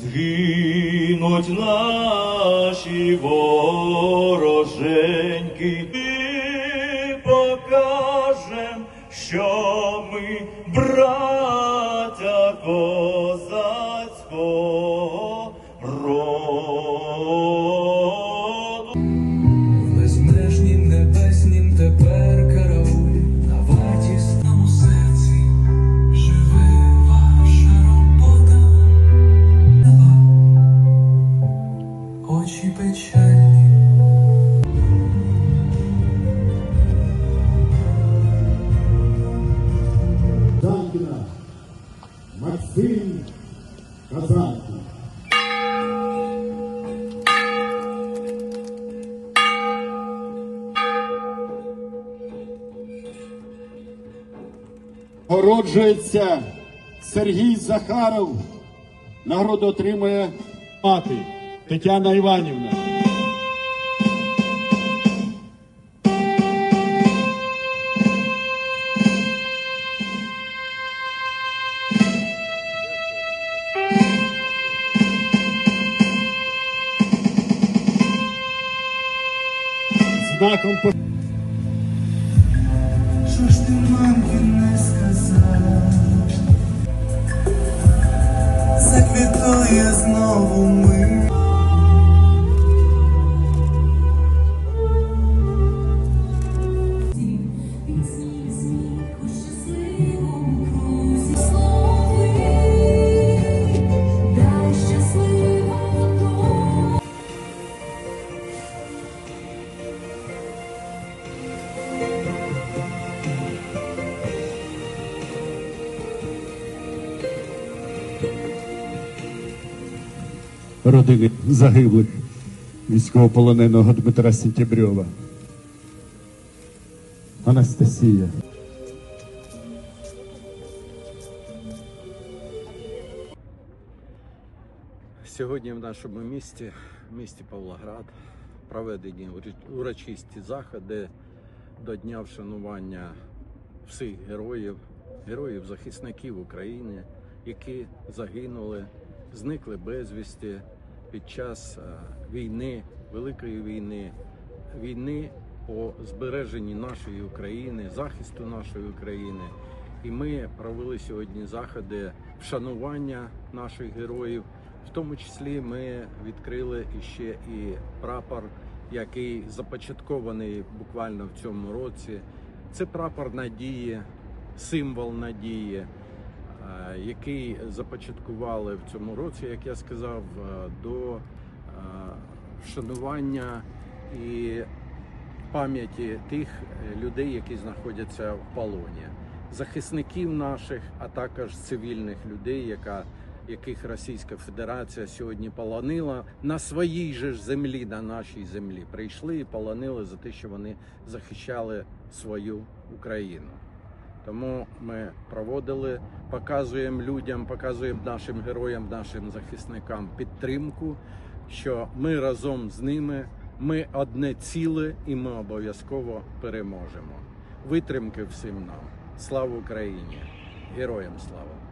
згинуть наші вороженьки, і покажем, що ми браття Максим Казанків. Породжується Сергій Захаров. Нагороду отримує мати Тетяна Іванівна. Знаком Що ж ти мамки не сказала? Заквітує знову ми. Родини загиблих військовополоненого Дмитра Сентябрьова. Анастасія. Сьогодні в нашому місті, місті Павлоград, проведені урочисті заходи до Дня вшанування всіх героїв, героїв-захисників України, які загинули, зникли безвісті під час е, війни, Великої війни, війни по збереженні нашої України, захисту нашої України. І ми провели сьогодні заходи вшанування наших героїв. В тому числі ми відкрили іще і прапор, який започаткований буквально в цьому році. Це прапор надії, символ надії, який започаткували в цьому році, як я сказав, е, до е, вшанування і пам'яті тих е, людей, які знаходяться в полоні, захисників наших, а також цивільних людей, яка, яких Російська Федерація сьогодні полонила на своїй же ж землі, на нашій землі. Прийшли і полонили за те, що вони захищали свою Україну. Тому ми проводили, показуємо людям, показуємо нашим героям, нашим захисникам підтримку, що ми разом з ними, ми одне ціле і ми обов'язково переможемо. Витримки всім нам. Слава Україні! Героям слава!